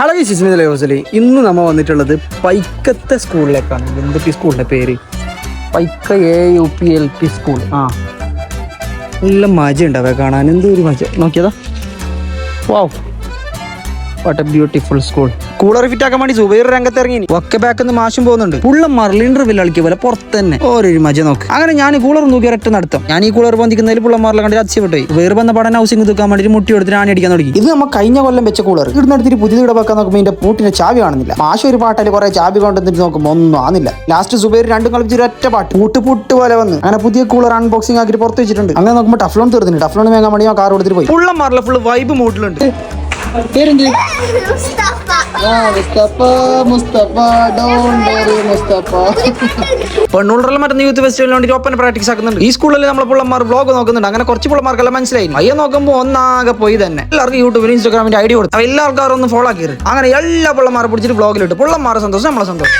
Hello സിസ്മിതലേ ഹോസലി ഇന്ന് നമ്മൾ വന്നിട്ടുള്ളത് പൈക്കത്തെ സ്കൂളിലേക്കാണ്. എന്തൊക്കെ സ്കൂളിന്റെ പേര്. Paika A U P L P school. ആ. നല്ല മജ ഉണ്ടാവുക കാണാൻ. എന്തൊരു ഒരു മജ. നോക്കിയതാ. Wow what a beautiful school cooler fit ആക്കാൻ വേണ്ടി സുബൈർ രംഗത്ത് ഇറങ്ങി ഒക്കെ ബാക്ക് നിന്ന് മാഷും പോകുന്നുണ്ട്. പുള്ള മർലിൻഡർ വില്ല കളിക്കുക പോലെ പുറത്ത് തന്നെ. ഓരോ മജ നോക്ക്. അങ്ങനെ ഞാൻ കൂളർ നോക്കി ഒരൊറ്റ നടത്തും. ഞാൻ ഈ കൂളർ ബന്ധിക്കുന്നതിൽ പുള്ളമാരിലെ കണ്ടിട്ട് അതിശയപ്പെട്ടു വേറെ വന്ന പഠന ഹൗസിംഗ് തൂക്കാൻ വേണ്ടി മുട്ടി എടുത്തിട്ട് ആണി അടിക്കാൻ തുടങ്ങി. ഇത് നമ്മൾ കഴിഞ്ഞ കൊല്ലം വെച്ച കൂളർ ഇവിടുന്ന് എടുത്തിട്ട് പുതിയ ഇവിടെ വെക്കാൻ നോക്കുമ്പോൾ ഇതിന്റെ പൂട്ടിന്റെ ചാവി കാണുന്നില്ല. മാഷ ഒരു പാട്ടിൽ കുറെ ചാവി കൊണ്ടുവന്നിട്ട് നോക്കുമ്പോൾ ഒന്നും ആന്നില്ല ലാസ്റ്റ് സുബൈർ രണ്ടും കളിച്ച് ഒറ്റ പാട്ട്. പൂട്ട് പൂട്ട് പോലെ വന്ന്. അങ്ങനെ പുതിയ കൂളർ അൺബോക്സിംഗ് ആക്കിയിട്ട് പുറത്ത് വെച്ചിട്ടുണ്ട്. അങ്ങനെ നോക്കുമ്പോൾ ടഫ്ലോൺ തീർന്നിട്ടുണ്ട്. ടഫ്ലോൺ വേങ്ങാൻ വേണ്ടി ഞാൻ കാർ കൊടുത്തിട്ട് പോയി. പുള്ളമാരിലെ ഫുള്ള് വൈബ് മൂട്ടിലുണ്ട് പേരെന്ത്? ആ, മുസ്തഫ മുസ്തഫ യൂത്ത് ഫെസ്റ്റിവലിന് വേണ്ടി ഒപ്പന പ്രാക്ടീസ് ആക്കുന്നുണ്ട്. ഈ സ്കൂളിൽ നമ്മളെ പിള്ളമാർ ബ്ലോഗ് നോക്കുന്നുണ്ട്. അങ്ങനെ കുറച്ച് പിള്ളമാർക്കെല്ലാം മനസ്സിലായി അയ്യ നോക്കുമ്പോൾ ഒന്നാകെ പോയി തന്നെ എല്ലാവർക്കും യൂട്യൂബിൽ ഇൻസ്റ്റാഗ്രാമിന്റെ ഐഡി കൊടുത്തു. അപ്പൊ എല്ലാവർക്കും ഒന്ന് ഫോളോ ആക്കിയത് അങ്ങനെ എല്ലാ പിള്ളമാരെ പിടിച്ചിട്ട് ബ്ലോഗിലിട്ട് പിള്ളമാരെ സന്തോഷം നമ്മളെ സന്തോഷം.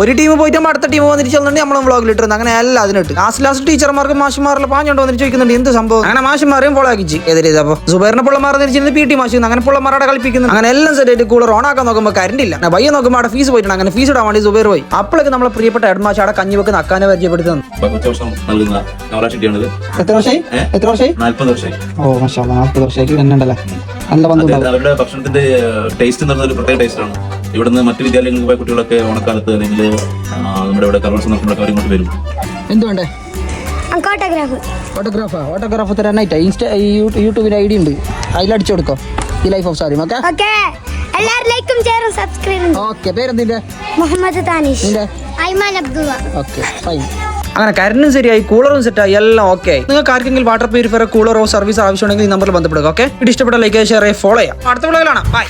ഒരു ടീം പോയിട്ട് അടുത്ത ടീം വന്നിട്ട് ചെന്നിട്ട് നമ്മൾ വ്ളോഗിൽ ഇട്ടിരുന്നു. അങ്ങനെ അല്ല അതിനിട്ട്. ലാസ്റ്റ് ലാസ്റ്റ് ടീച്ചർമാർക്കും മാഷിമാരുടെ പാഞ്ഞോണ്ട് വന്നിട്ട് ചോദിക്കുന്നുണ്ട് എന്ത് സംഭവം? അങ്ങനെ മാഷിമാരെയും ഫോളോ ആക്കിച്ച് എതിരെ അപ്പൊ സുബൈറിനെ പിള്ളമാർ തിരിച്ചിരുന്നത് പി ടി മാഷിന്ന് അങ്ങനെ പിള്ളമാരുടെ കളിപ്പിക്കുന്നു. അങ്ങനെ എല്ലാം സെറ്റ് ആയിട്ട് കൂളർ ഓൺ ആക്കാൻ നോക്കുമ്പോൾ കറണ്ട് ഇല്ല. ഭയ്യ നോക്കുമ്പോൾ അവിടെ ഫീസ് പോയിട്ടുണ്ട്. അങ്ങനെ ഫീസ് ഇടാൻ വേണ്ടി സുബൈർ പോയി. അപ്പോഴേക്ക് നമ്മളെ പ്രിയപ്പെട്ട ഹെഡ്മാഷ് അവിടെ കഞ്ഞി വെക്കുന്ന അക്കാനെ പരിചയപ്പെടുത്തുന്നു. പത്ത് വർഷം നൽകുന്ന സ്കോളർഷിപ്പാണിത് എത്ര വർഷമായി? എത്ര വർഷമായി? നാല്പത് വർഷമായി. ഓ മാഷാ നാൽപ്പത് വർഷമായിട്ട് തന്നെ ഉണ്ടല്ലേ നല്ല അവരുടെ ഭക്ഷണത്തിന്റെ ടേസ്റ്റ് എന്ന് പറഞ്ഞ ഒരു പ്രത്യേക ടേസ്റ്റ് ആണ്. ഇവിടുന്ന് മറ്റു വിദ്യാലയങ്ങളിൽ പോയ കുട്ടികളൊക്കെ ഓണക്കാലത്ത് അല്ലെങ്കിൽ നമ്മുടെ ഇവിടെ കലോത്സവം നടക്കുമ്പോഴൊക്കെ അവർ ഇങ്ങോട്ട് വരും. എന്തുകൊണ്ടേ ഓട്ടോഗ്രാഫാ ഓട്ടോഗ്രാഫ് തരാൻ നൈറ്റാ ഇൻസ്റ്റ യൂട്യൂബിൽ ഐ ഡി ഉണ്ട്. അതിൽ അടിച്ചു കൊടുക്കോ. ഈ life of sari okay okay എല്ലാവരും ലൈക്കും ഷെയറും സബ്സ്ക്രൈബും ഓക്കെ പേരെന്തിന്റെ മുഹമ്മദ് താനിഷ്. ഐമാൻ അബ്ദുള്ള. ഓക്കെ ഫൈൻ അങ്ങനെ കരണ്ടും ശരിയായി കൂളറും സെറ്റായി എല്ലാം ഓക്കെ ആയി നിങ്ങൾക്ക് ആർക്കെങ്കിലും വാട്ടർ പ്യൂരിഫയർ കൂളറോ സർവീസ് ആവശ്യമുണ്ടെങ്കിൽ ഈ നമ്പറിൽ ബന്ധപ്പെടുക ഓക്കെ ഇത് ഇഷ്ടപ്പെട്ട ലൈക്ക് ഷെയർ ഫോളോ ചെയ്യാം. അടുത്ത വിളകളാണ് ബൈ